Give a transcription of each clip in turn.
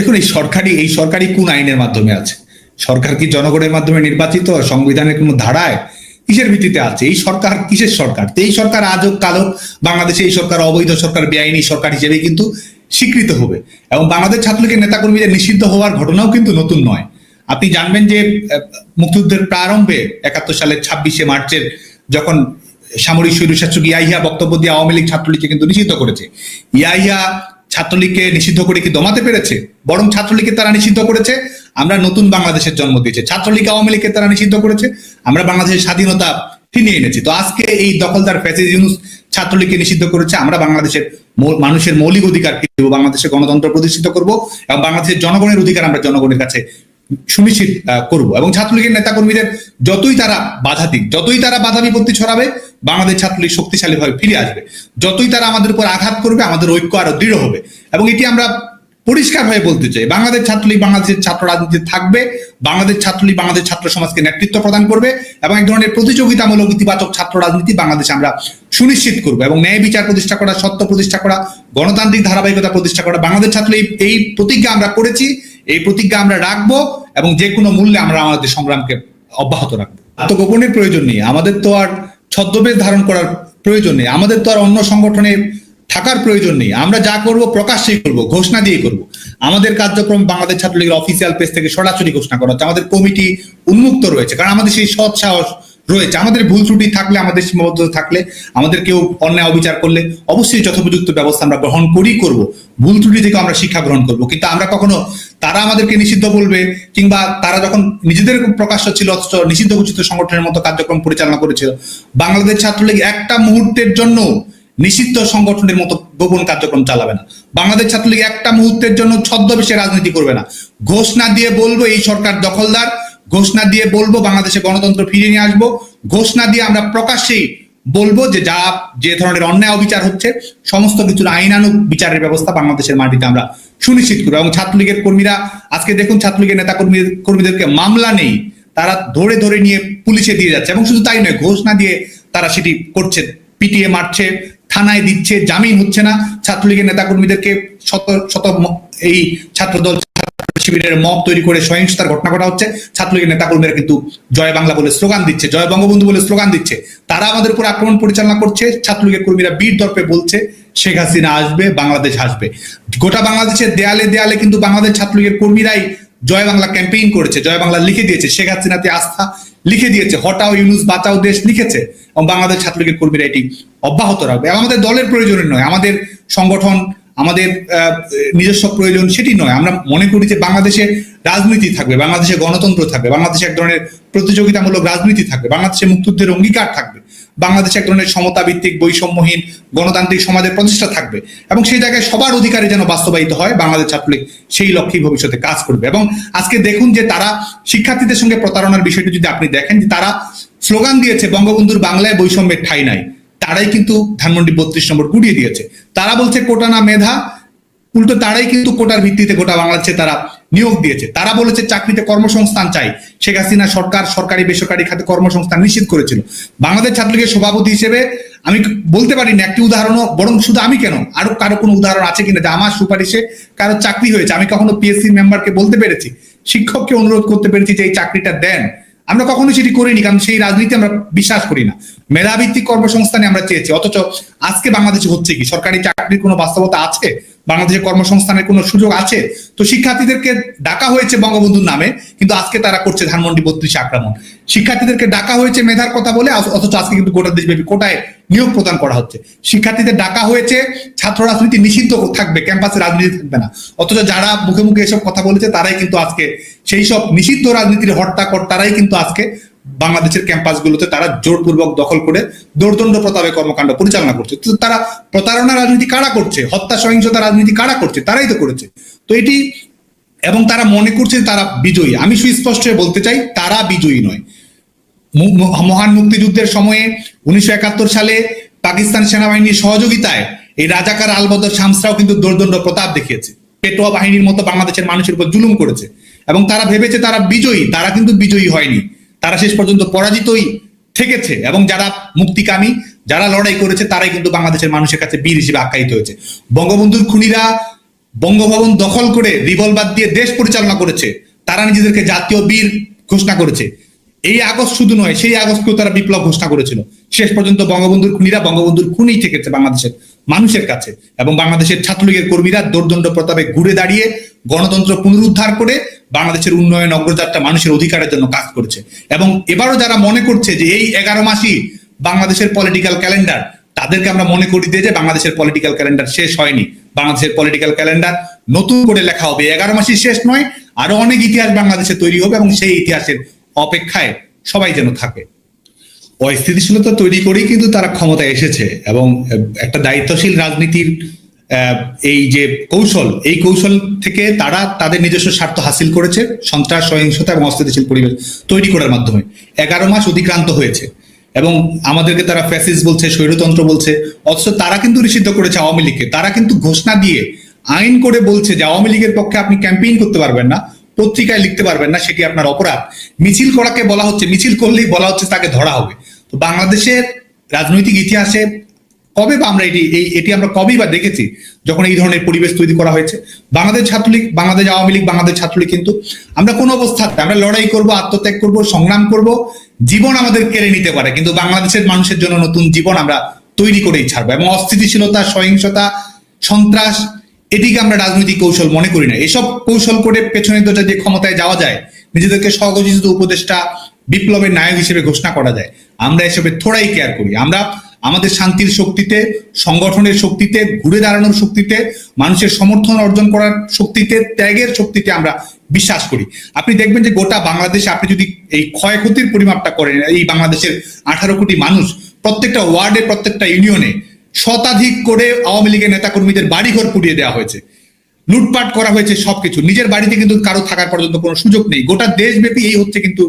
দেখুন, এই সরকারি এই সরকারি কোন আইনের মাধ্যমে আছে? সরকার কি জনগণের মাধ্যমে নির্বাচিত? সংবিধানের কোনো ধারায় কিসের ভিত্তিতে আছে? এই সরকার কিসের সরকার? এই সরকার আজও কালো বাংলাদেশে এই সরকার, অবৈধ সরকার, বেআইনি সরকার হিসেবে কিন্তু স্বীকৃত হবে। এবং বাংলাদেশ ছাত্রলীগের নেতাকর্মীদের নিষিদ্ধ হওয়ার ঘটনাও কিন্তু নতুন নয়। আপনি জানবেন যে মুক্তিযুদ্ধের প্রারম্ভে একাত্তর সালের ছাব্বিশে মার্চের যখন সামরিক স্বৈরশাসক ইয়াহিয়া বক্তব্য দিয়ে আওয়ামী লীগ ছাত্রলীগকে কিন্তু নিষিদ্ধ করেছে। ইয়াহিয়া ছাত্রলীগকে নিষিদ্ধ করে কি দমাতে পেরেছে? বরং ছাত্রলীগকে তারা নিষিদ্ধ করেছে। আমরা নতুন বাংলাদেশের জন্ম দিয়েছে। ছাত্রলীগ আওয়ামী লীগকে তারা নিষিদ্ধ করেছে। আমরা বাংলাদেশের স্বাধীনতা ফিরিয়ে এনেছি। তো আজকে এই দখলদার ফ্যাসিজ ইউনুস ছাত্রলীগকে নিষিদ্ধ করেছে। আমরা বাংলাদেশের মানুষের মৌলিক অধিকার বাংলাদেশের গণতন্ত্র প্রতিষ্ঠিত করব এবং বাংলাদেশের জনগণের অধিকার আমরা জনগণের কাছে সুনিশ্চিত করব। এবং ছাত্রলীগের নেতাকর্মীদের যতই তারা বাধা দিক, যতই তারা বাধা বিপত্তি ছড়াবে, বাংলাদেশ ছাত্রলীগ শক্তিশালীভাবে ফিরে আসবে। যতই তারা আমাদের উপর আঘাত করবে, আমাদের ঐক্য আরও দৃঢ় হবে। এবং এটি আমরা পরিষ্কারভাবে বলতে চাই, বাংলাদেশ ছাত্রলীগ বাংলাদেশের ছাত্র রাজনীতি থাকবে, বাংলাদেশ ছাত্রলীগ বাংলাদেশ ছাত্র সমাজকে নেতৃত্ব প্রদান করবে, এবং এক ধরনের প্রতিযোগিতামূলক ইতিবাচক ছাত্র রাজনীতি বাংলাদেশে আমরা সুনিশ্চিত করব। এবং ন্যায় বিচার প্রতিষ্ঠা করা, সত্য প্রতিষ্ঠা করা, গণতান্ত্রিক ধারাবাহিকতা প্রতিষ্ঠা করা, বাংলাদেশ ছাত্র এই- এই প্রতিজ্ঞা আমরা করেছি, এই প্রতিজ্ঞা আমরা রাখব। এবং যে কোনো মূল্যে আমরা আমাদের সংগ্রামকে অব্যাহত রাখব। আত্মগোপনের প্রয়োজন নেই। আমাদের তো আর ছদ্মবেশ ধারণ করার প্রয়োজন নেই। আমাদের তো আর অন্য সংগঠনে থাকার প্রয়োজন নেই। আমরা যা করব প্রকাশ্যেই করব, ঘোষণা দিয়ে করব। আমাদের কার্যক্রম বাংলাদেশ ছাত্রলীগের অফিসিয়াল পেজ থেকে সরাসরি ঘোষণা করা হচ্ছে। আমাদের কমিটি উন্মুক্ত রয়েছে। কারণ আমাদের সেই সৎ সাহস রয়েছে। আমাদের ভুল ত্রুটি থাকলে, আমাদের সীমাবদ্ধতা থাকলে, আমাদের কেউ অন্যায় অবিচার করলে অবশ্যই যথোপযুক্ত ব্যবস্থা আমরা গ্রহণ করি করব। ভুল ত্রুটি থেকে আমরা শিক্ষা গ্রহণ করব। কিন্তু আমরা কখনো তারা আমাদেরকে নিষিদ্ধ বলবে, কিংবা তারা যখন নিজেদের প্রকাশ্য ছিল, অথচ নিষিদ্ধ ঘোষিত সংগঠনের মতো কার্যক্রম পরিচালনা করেছিল। বাংলাদেশ ছাত্রলীগ একটা মুহূর্তের জন্য নিষিদ্ধ সংগঠনের মতো গোপন কার্যক্রম চালাবে না। বাংলাদেশ ছাত্রলীগ একটা মুহূর্তের জন্য ছদ্মবেশে রাজনীতি করবে না। ঘোষণা দিয়ে বলব, এই সরকার দখলদার। ঘোষণা দিয়ে বলব, বাংলাদেশে গণতন্ত্র ফিরিয়ে নিয়ে আসব। ঘোষণা দিয়ে আমরা প্রকাশ্যেই বলব যে যা, যে ধরনের অন্যায় অবিচার হচ্ছে, সমস্ত কিছুর আইনানুগ বিচারের ব্যবস্থা বাংলাদেশের মাটিতে আমরা সুনিশ্চিত করব। এবং ছাত্রলীগের কর্মীরা, আজকে দেখুন ছাত্রলীগের নেতা কর্মী কর্মীদেরকে মামলা নেই, তারা ধরে ধরে নিয়ে পুলিশে দিয়ে যাচ্ছে। এবং শুধু তাই নয়, ঘোষণা দিয়ে তারা সেটি করছে, পিটিয়ে মারছে, থানায় দিচ্ছে, জামিন হচ্ছে না। ছাত্রলীগের নেতাকর্মীদেরকে শত শত এই ছাত্রদল ছাত্র শিবিরের মব তৈরি করে সহিংসতার ঘটনা ঘটা হচ্ছে। ছাত্রলীগের নেতাকর্মীরা কিন্তু জয় বাংলা বলে স্লোগান দিচ্ছে, জয় বঙ্গবন্ধু বলে স্লোগান দিচ্ছে। তারা আমাদের উপর আক্রমণ পরিচালনা করছে, ছাত্রলীগের কর্মীরা বীর দর্পে বলছে, শেখ হাসিনা আসবে, বাংলাদেশ আসবে গোটা বাংলাদেশের দেয়ালে দেয়ালে কিন্তু বাংলাদেশ ছাত্রলীগের কর্মীরাই জয় বাংলা ক্যাম্পেইন করেছে, জয় বাংলা লিখে দিয়েছে। শেখ হাসিনাতে আস্থা লিখে দিয়েছে, হটাও ইউনুস, বাঁচাও দেশ লিখেছে। এবং বাংলাদেশ ছাত্রলীগের কর্মীরা এটি অব্যাহত রাখবে। আমাদের দলের প্রয়োজনের নয়, আমাদের সংগঠন আমাদের নিজস্ব প্রয়োজন সেটি নয়। আমরা মনে করি যে বাংলাদেশে রাজনীতি থাকবে, বাংলাদেশে গণতন্ত্র থাকবে, বাংলাদেশে এক ধরনের প্রতিযোগিতামূলক রাজনীতি থাকবে, বাংলাদেশে মুক্তিযুদ্ধের অঙ্গীকার থাকবে, বাংলাদেশে এক ধরনের সমতা ভিত্তিক বৈষম্যহীন, গণতান্ত্রিক সমাজের প্রতিষ্ঠা থাকবে এবং সেই জায়গায় সবার অধিকারে যেন বাস্তবায়িত হয়, বাংলাদেশ ছাত্রলীগ সেই লক্ষ্যেই ভবিষ্যতে কাজ করবে এবং আজকে দেখুন যে তারা শিক্ষার্থীদের সঙ্গে প্রতারণার বিষয়টি যদি আপনি দেখেন যে তারা স্লোগান দিয়েছে, বঙ্গবন্ধুর বাংলায় বৈষম্যের ঠাই নাই, তারাই কিন্তু ধানমন্ডি বত্রিশ নম্বর গুড়িয়ে দিয়েছে। তারা বলছে কোটা না মেধা। উল্টো তারাই কিন্তু কোটার ভিত্তিতে গোটা বাংলাদেশে তারা নিয়োগ দিয়েছে। তারা বলেছে চাকরিতে কর্মসংস্থান চাই। শেখ হাসিনা সরকার সরকারি বেসরকারি খাতে কর্মসংস্থান নিশ্চিত করেছিল। বাংলাদেশ ছাত্রলীগের সভাপতি হিসেবে আমি বলতে পারি না একটি উদাহরণও, বরং শুধু আমি কেন? আরও কারও কোনো উদাহরণ আছে কিনা? যে আমার সুপারিশে কারও চাকরি হয়েছে। আমি কখনো পিএসসি মেম্বারকে বলতে পেরেছি, শিক্ষককে অনুরোধ করতে পেরেছি যে এই চাকরিটা দেন। আমরা কখনো সেটি করিনি, কারণ সেই রাজনীতি আমরা বিশ্বাস করি না। মেধাভিত্তিক কর্মসংস্থানে আমরা চেয়েছি। অথচ আজকে বাংলাদেশে হচ্ছে কি? সরকারি চাকরির কোনো বাস্তবতা আছে? বাংলাদেশে কর্মসংস্থানের কোনো সুযোগ আছে? তো শিক্ষার্থীদেরকে ডাকা হয়েছে বঙ্গবন্ধুর নামে, কিন্তু আজকে তারা করছে ধানমন্ডি বত্রিশে আক্রমণ। শিক্ষার্থীদেরকে ডাকা হয়েছে মেধার কথা বলে, অথচ আজকে কিন্তু গোটা দেশব্যাপী কোটায় নিয়োগ প্রদান করা হচ্ছে। শিক্ষার্থীদের ডাকা হয়েছে ছাত্র রাজনীতি নিষিদ্ধ থাকবে, ক্যাম্পাসে রাজনীতি থাকবে না। অথচ যারা মুখে মুখে এসব কথা বলেছে, তারাই কিন্তু আজকে সেই সব নিষিদ্ধ রাজনীতির হট্টাকর, তারাই কিন্তু আজকে বাংলাদেশের ক্যাম্পাসগুলোতে তারা জোরপূর্বক দখল করে দৌর্দণ্ড প্রতাপে কর্মকাণ্ড পরিচালনা করছে। তো তারা প্রতারণা রাজনীতি কারা করছে? হত্যা, সহিংসতা রাজনীতি কারা করছে? তারাই তো করেছে। তো এটি এবং তারা মনে করছে তারা বিজয়ী। আমি সুস্পষ্ট বলতে চাই, তারা বিজয়ী নয়। মহান মুক্তিযুদ্ধের সময়ে উনিশশো একাত্তর সালে পাকিস্তান সেনাবাহিনীর সহযোগিতায় এই রাজাকার আলবদর শামসরাও কিন্তু দোর্দণ্ড প্রতাপ দেখিয়েছে। পেটোয়া বাহিনীর মতো বাংলাদেশের মানুষের উপর জুলুম করেছে। এবং তারা ভেবেছে তারা বিজয়ী, তারা কিন্তু বিজয়ী হয়নি। তারা শেষ পর্যন্ত পরাজিতই থেকেছে এবং যারা মুক্তিকামী, যারা লড়াই করেছে, তারাই কিন্তু বাংলাদেশের মানুষের কাছে বীর হিসেবে আখ্যায়িত হয়েছে। বঙ্গবন্ধুর খুনিরা বঙ্গভবন দখল করে রিভলভার দিয়ে দেশ পরিচালনা করেছে। তারা নিজেদেরকে জাতীয় বীর ঘোষণা করেছে। এই আগস্ট শুধু নয়, সেই আগস্টকেও তারা বিপ্লব ঘোষণা করেছিল। শেষ পর্যন্ত বঙ্গবন্ধুর খুনিরা বঙ্গবন্ধুর খুনেই থেকেছে বাংলাদেশের মানুষের কাছে এবং বাংলাদেশের ছাত্রলীগের কর্মীরা দোর্দণ্ড প্রতাপে ঘুরে দাঁড়িয়ে গণতন্ত্র পুনরুদ্ধার করে বাংলাদেশের উন্নয়ন অগ্রযাত্রা মানুষের অধিকারের জন্য কাজ করেছে। এবং এবারও যারা মনে করছে যে এই এগারো মাসই বাংলাদেশের পলিটিক্যাল ক্যালেন্ডার তাদেরকে আমরা মনে করি দিয়ে যে বাংলাদেশের পলিটিক্যাল ক্যালেন্ডার শেষ হয়নি। বাংলাদেশের পলিটিক্যাল ক্যালেন্ডার নতুন করে লেখা হবে। এগারো মাসই শেষ নয়, আরও অনেক ইতিহাস বাংলাদেশে তৈরি হবে এবং সেই ইতিহাসের অপেক্ষায় সবাই যেন থাকে। অস্থিতিশীলতা তৈরি করেই কিন্তু তারা ক্ষমতায় এসেছে এবং একটা দায়িত্বশীল রাজনীতির এই যে কৌশল, এই কৌশল থেকে তারা তাদের নিজস্ব স্বার্থ হাসিল করেছে, সন্ত্রাস, সহিংসতা এবং অস্থিতিশীল পরিবেশ তৈরি করার মাধ্যমে। এগারো মাস অতিক্রান্ত হয়েছে এবং আমাদেরকে তারা ফ্যাসিস বলছে, স্বৈরতন্ত্র বলছে, অথচ তারা কিন্তু নিষিদ্ধ করেছে আওয়ামী লীগকে। তারা কিন্তু ঘোষণা দিয়ে আইন করে বলছে যে আওয়ামী লীগের পক্ষে আপনি ক্যাম্পেইন করতে পারবেন না, পত্রিকায় লিখতে পারবেন না সেটি আপনার অপরাধ? মিছিল করাকে বলা হচ্ছে, মিছিল করলেই বলা হচ্ছে তাকে ধরা হবে। তো বাংলাদেশের রাজনৈতিক ইতিহাসে কবে বা আমরা এটি এই এটি আমরা কবেই বা দেখেছি যখন এই ধরনের পরিবেশ তৈরি করা হয়েছে? বাংলাদেশ ছাত্রলীগ, বাংলাদেশ আওয়ামী লীগ, বাংলাদেশ ছাত্রলীগ কিন্তু আমরা কোন অবস্থাতে আমরা লড়াই করব, আত্মত্যাগ করব, সংগ্রাম করব, জীবন আমাদের কেড়ে নিতে পারে। কিন্তু বাংলাদেশের মানুষের জন্য নতুন জীবন আমরা তৈরি করেই ছাড়বো এবং অস্থিতিশীলতা, সহিংসতা, সন্ত্রাস, এটিকে আমরা রাজনৈতিক কৌশল মনে করি না। এসব কৌশল করে পেছনে দোটা যে ক্ষমতায় যাওয়া যায়, নিজেদেরকে স্বঘোষিত উপদেষ্টা বিপ্লবের নায়ক হিসেবে ঘোষণা করা যায়। আমরা এসবে থোড়াই কেয়ার করি। আমরা আমাদের শান্তির শক্তিতে, সংগঠনের শক্তিতে, ঘুরে দাঁড়ানোর শক্তিতে, মানুষের সমর্থন অর্জন করার শক্তিতে, ত্যাগের শক্তিতে আমরা বিশ্বাস করি। আপনি দেখবেন যে গোটা বাংলাদেশে আপনি যদি এই ক্ষয়ক্ষতির পরিমাপটা করেন, এই বাংলাদেশের আঠারো কোটি মানুষ প্রত্যেকটা ওয়ার্ডে, প্রত্যেকটা ইউনিয়নে শতাধিক করে আওয়ামী লীগের নেতাকর্মীদের বাড়িঘর পুড়িয়ে দেওয়া হয়েছে। লুটপাট করা হয়েছে সবকিছু। নিজের বাড়িতে কিন্তু কারও থাকার পর্যন্ত কোনো সুযোগ নেই। গোটা দেশব্যাপী এই হচ্ছে কিন্তু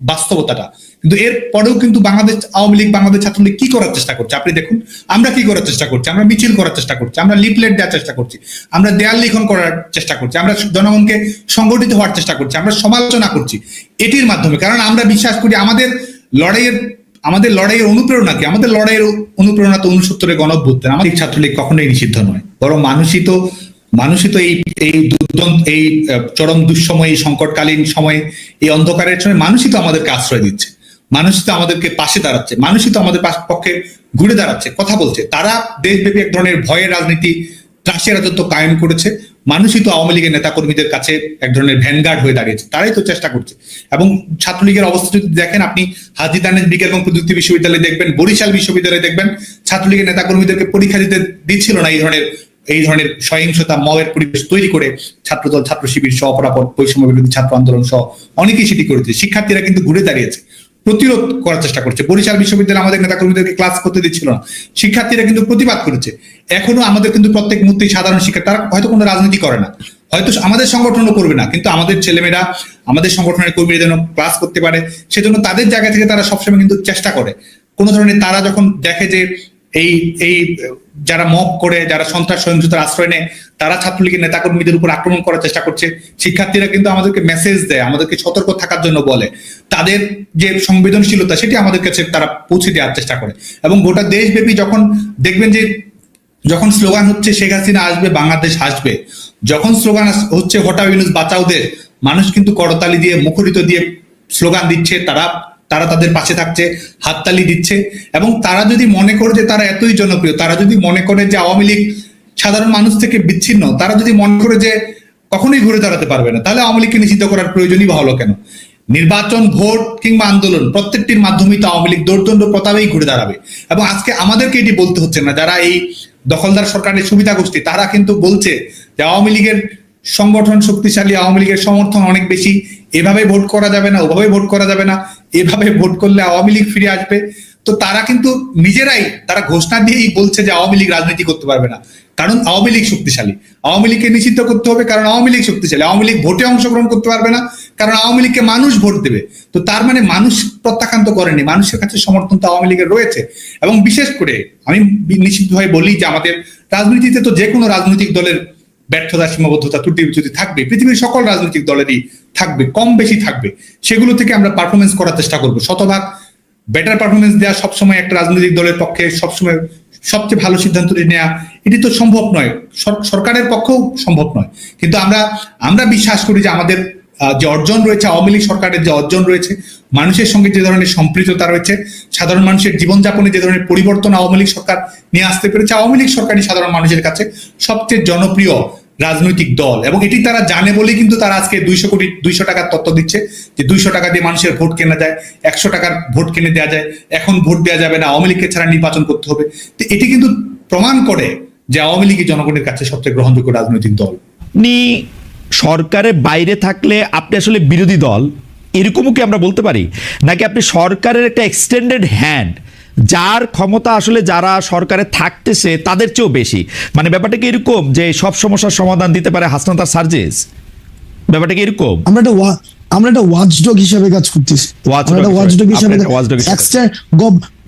বাস্তবতাটা। কিন্তু এর পরেও কিন্তু বাংলাদেশ, আওয়ামী লীগ, বাংলাদেশ ছাত্রলীগ কি করার চেষ্টা করছে? আপনি দেখুন, আমরা কি করার চেষ্টা করছি? আমরা মিছিল করার চেষ্টা করছি, আমরা লিফলেট দেওয়ার চেষ্টা করছি, আমরা দেয়াল লিখন করার চেষ্টা করছি, আমরা জনগণকে সংগঠিত হওয়ার চেষ্টা করছি, আমরা সমালোচনা করছি। এটির মাধ্যমে, কারণ আমরা বিশ্বাস করি আমাদের লড়াইয়ের আমাদের লড়াইয়ের অনুপ্রেরণা কি? আমাদের লড়াইয়ের অনুপ্রেরণা তো উনসত্তরের গণভ্যুত্থান আমাদের ছাত্রলীগ কখনোই নিষিদ্ধ নয়। বরং মানুষই তো মানুষই তো এই এই দুর্দন্ত, এই চরম দুঃসময়, এই সংকটকালীন সময়ে, এই অন্ধকারের সময় মানুষই তো আমাদেরকে আশ্রয় দিচ্ছে। মানুষই তো আমাদেরকে পাশে দাঁড়াচ্ছে। মানুষই তো আমাদের পক্ষে ঘুরে দাঁড়াচ্ছে, কথা বলছে। তারা দেশব্যাপী এক ধরনের ভয়ের রাজনীতি, ত্রাসের রাজত্ব কায়েম করেছে। মানুষই তো আওয়ামী লীগের নেতাকর্মীদের কাছে এক ধরনের ভ্যানগার্ড হয়ে দাঁড়িয়েছে। তারাই তো চেষ্টা করছে। এবং ছাত্রলীগের অবস্থা যদি দেখেন, আপনি হাজি দানেশ বিজ্ঞান এবং প্রযুক্তি বিশ্ববিদ্যালয়ে দেখবেন, বরিশাল বিশ্ববিদ্যালয়ে দেখবেন, ছাত্রলীগের নেতাকর্মীদেরকে পরীক্ষা দিতে দিচ্ছিল না এই ধরনের এই ধরনের সহিংসতা, মবের পরিবেশ তৈরি করে ছাত্রদল, ছাত্র শিবির সহ অপরাপর বৈষম্য বিরোধী ছাত্র আন্দোলন সহ অনেকেই সেটি করেছে। শিক্ষার্থীরা কিন্তু ঘুরে দাঁড়িয়েছে, প্রতিরোধ করার চেষ্টা করছে। বরিশাল বিশ্ববিদ্যালয় আমাদের নেতাকর্মীদেরকে ক্লাস করতে দিচ্ছিল না। শিক্ষার্থীরা কিন্তু প্রতিবাদ করেছে। এখনও আমাদের কিন্তু প্রত্যেক মুহূর্তেই সাধারণ শিক্ষা, তারা হয়তো কোনো রাজনীতি করে না, হয়তো আমাদের সংগঠনও করবে না, কিন্তু আমাদের ছেলেমেয়েরা, আমাদের সংগঠনের কর্মীরা যেন ক্লাস করতে পারে, সেজন্য তাদের জায়গা থেকে তারা সবসময় কিন্তু চেষ্টা করে। কোনো ধরনের তারা যখন দেখে যে এই এই যারা মব করে, যারা সন্ত্রাস, সহিংসতার আশ্রয় নেয়, তারা ছাত্রলীগের নেতাকর্মীদের উপর আক্রমণ করার চেষ্টা করছে। শিক্ষার্থীরা কিন্তু আমাদেরকে মেসেজ দেয়, আমাদেরকে সতর্ক থাকার জন্য বলে। তাদের যে সংবেদনশীলতা, সেটি আমাদের কাছে তারা পৌঁছে দেওয়ার চেষ্টা করে। এবং গোটা দেশব্যাপী যখন দেখবেন যে, যখন স্লোগান হচ্ছে, শেখ হাসিনা আসবে, বাংলাদেশ আসবে যখন স্লোগান হচ্ছে হটাও ইউনুস বাঁচাও দেশ। মানুষ কিন্তু করতালি দিয়ে, মুখরিত দিয়ে স্লোগান দিচ্ছে, তারা তারা তাদের পাশে থাকছে, হাততালি দিচ্ছে এবং তারা যদি মনে করে যে তারা এতই জনপ্রিয়, তারা যদি মনে করে যে আওয়ামী লীগ সাধারণ মানুষ থেকে বিচ্ছিন্ন, তারা যদি মনে করে যে কখনোই ঘুরে দাঁড়াতে পারবে না, তাহলে আওয়ামী লীগকে নিষিদ্ধ করার প্রয়োজনই বা হলো কেন? নির্বাচন, ভোট কিংবা আন্দোলন, প্রত্যেকটির মাধ্যমেই তো আওয়ামী লীগ দৌর্দণ্ড প্রতাপেই ঘুরে দাঁড়াবে। এবং আজকে আমাদেরকে এটি বলতে হচ্ছে না, যারা এই দখলদার সরকারের সুবিধা গোষ্ঠী, তারা কিন্তু বলছে যে আওয়ামী লীগের সংগঠন শক্তিশালী, আওয়ামী লীগের সমর্থন অনেক বেশি, এভাবে ভোট করা যাবে না, ওভাবে ভোট করা যাবে না। এভাবে ভোট করলে আওয়ামী লীগ ফিরে আসবে। তো তারা কিন্তু নিজেরাই, তারা ঘোষণা দিয়েই বলছে যে আওয়ামী লীগ রাজনীতি করতে পারবে না। কারণ আওয়ামী লীগ শক্তিশালী। আওয়ামী লীগকে নিষিদ্ধ করতে হবে কারণ আওয়ামী লীগ শক্তিশালী। আওয়ামী লীগ ভোটে অংশগ্রহণ করতে পারবে না কারণ আওয়ামী লীগকে মানুষ ভোট দেবে। তো তার মানে মানুষ প্রত্যাখ্যান তো করেনি। মানুষের কাছে সমর্থন তো আওয়ামী লীগের রয়েছে। এবং বিশেষ করে আমি নিশ্চিতভাবে বলি যে আমাদের রাজনীতিতে তো যে কোনো রাজনৈতিক দলের ব্যর্থতা, সীমাবদ্ধতা, ত্রুটি যদি থাকবে, পৃথিবীর সকল রাজনৈতিক দলেরই থাকবে, কম বেশি থাকবে। সেগুলো থেকে আমরা পারফরমেন্স করার চেষ্টা করব। শতভাগ বেটার পারফরমেন্স দেওয়া সবসময় একটা রাজনৈতিক দলের পক্ষে সবসময় সবচেয়ে ভালো সিদ্ধান্তটি নেওয়া এটি তো সম্ভব নয়। সরকারের পক্ষেও সম্ভব নয়। কিন্তু আমরা আমরা বিশ্বাস করি যে আমাদের যে অর্জন রয়েছে, আওয়ামী লীগ সরকারের যে অর্জন রয়েছে, মানুষের সঙ্গে যে ধরনের সম্পৃক্ততা রয়েছে, সাধারণ মানুষের জীবনযাপনে যে ধরনের পরিবর্তন আওয়ামী লীগ সরকার নিয়ে আসতে পেরেছে, আওয়ামী লীগ সরকারই সাধারণ মানুষের কাছে সবচেয়ে জনপ্রিয় রাজনৈতিক দল। এবং এটি তারা জানে বলেই কিন্তু তারা আজকে দুইশো কোটি, দুইশো টাকার তত্ত্ব দিচ্ছে যে দুইশো টাকা দিয়ে মানুষের ভোট কেনা যায়, একশো টাকার ভোট কিনে দেওয়া যায়, এখন ভোট দেওয়া যাবে না, আওয়ামী লীগকে ছাড়া নির্বাচন করতে হবে। তো এটি কিন্তু প্রমাণ করে যে আওয়ামী লীগই জনগণের কাছে সবচেয়ে গ্রহণযোগ্য রাজনৈতিক দল। আপনি সরকারের বাইরে থাকলে আপনি আসলে বিরোধী দল, এরকমও কি আমরা বলতে পারি? নাকি আপনি সরকারের একটা এক্সটেন্ডেড হ্যান্ড যার ক্ষমতা আসলে যারা সরকারে থাকতেছে তাদের চেয়েও বেশি মানে ব্যাপারটা কি এরকম যে সব সমস্যার সমাধান দিতে পারে হাসনাত আর সার্জেস ব্যাপারটা কি এরকম আমরা একটা আমরা একটা ওয়াচডগ হিসেবে কাজ করতেছি আমরা একটা। ওয়াচডগ হিসেবে।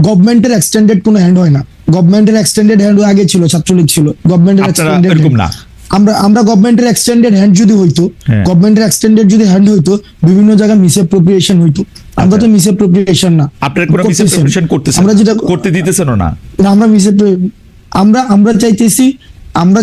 গভর্নমেন্টের এক্সটেন্ডেড কোনো হ্যান্ড হয় না গভর্নমেন্টের এক্সটেন্ডেড হ্যান্ড আগে ছিল ছাত্রলীগ ছিল গভর্নমেন্টের এক্সটেন্ডেড এরকম না। আমরা আমরা গভর্নমেন্টের এক্সটেন্ডেড হ্যান্ড যদি হইতো হ্যাঁ। গভর্নমেন্টের এক্সটেন্ডেড যদি হ্যান্ড হইতো বিভিন্ন জায়গায় মিসঅ্যাপ্রোপ্রিয়েশন হইতো আমরা তো মিসঅ্যাপ্রোপ্রিয়েশন না। আপনার কোনো মিস অ্যাপ্রোপ্রিয়েশন করতেছেন? আমরা যেটা করতে দিতেছেন না? আমরা মিস আমরা আমরা চাইতেছি আমরা